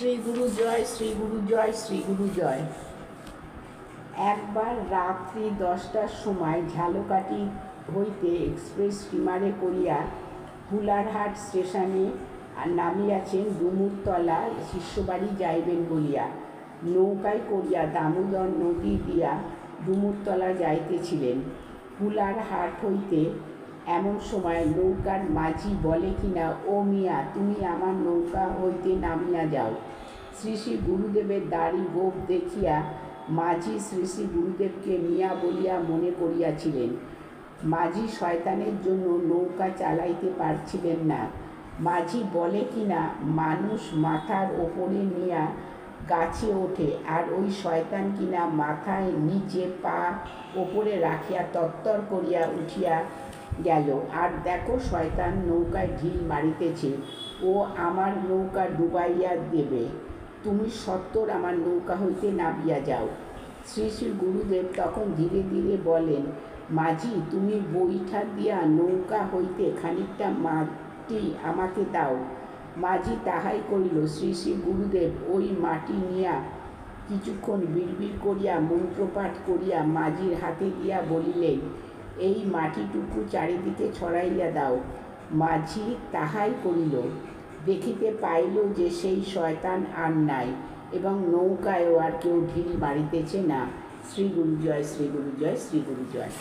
শ্রী গুরু জয়, শ্রী গুরু জয়, শ্রী গুরু জয়। একবার রাত্রি দশটার সময় ঝালকাঠি হইতে এক্সপ্রেস স্টিমারে করিয়া হুলারহাট স্টেশনে নামিয়াছেন ডুমুরতলা শিষ্যবাড়ি যাইবেন বলিয়া। নৌকায় করিয়া দামোদর নদী দিয়া ডুমুরতলা যাইতেছিলেন। হুলারহাট হইতে এমন সময় নৌকার মাঝি বলে কিনা, ও মিয়া, তুমি আমার নৌকা হইতে নামিয়া যাও। শ্রী শ্রী গুরুদেবের দাড়ি গোপ দেখিয়া মাঝি শ্রী শ্রী গুরুদেবকে মিয়া বলিয়া মনে করিয়াছিলেন, মাঝি শয়তানের জন্য নৌকা চালাইতে পারছিলেন না। মাঝি বলে কিনা, মানুষ মাথার ওপরে নিয়া গাছে ওঠে, আর ওই শয়তান কিনা মাথায় নিচে পা ওপরে রাখিয়া তত্তর করিয়া উঠিয়া গেল। আর দেখো শয়তান নৌকায় ঢিল মারিতেছে। ও আমার নৌকা ডুবাইয়া দেবে। তুমি সত্তর আমার নৌকা হইতে নামিয়া যাও। শ্রী শ্রী গুরুদেব তখন ধীরে ধীরে বলেন, মাঝি, তুমি বৈঠা দিয়া নৌকা হইতে খানিকটা মাটি আমাকে দাও। মাঝি তাহাই করিল শ্রী শ্রী গুরুদেব, ওই মাটি নিয়া কিছুক্ষণ বিড়বিড় করিয়া মন্ত্রপাঠ করিয়া মাঝির হাতে দিয়া বলিলেন এই মাটিটুকু চারিদিকে ছড়াইয়া দাও। মাঝি তাহাই করিল দেখিতে পাইল যে সেই শয়তান আর নাই এবং নৌকায়ও আর কেউ ঢিল মারিতেছে না। শ্রী গুরুজয় শ্রী গুরুজয় শ্রী গুরু জয়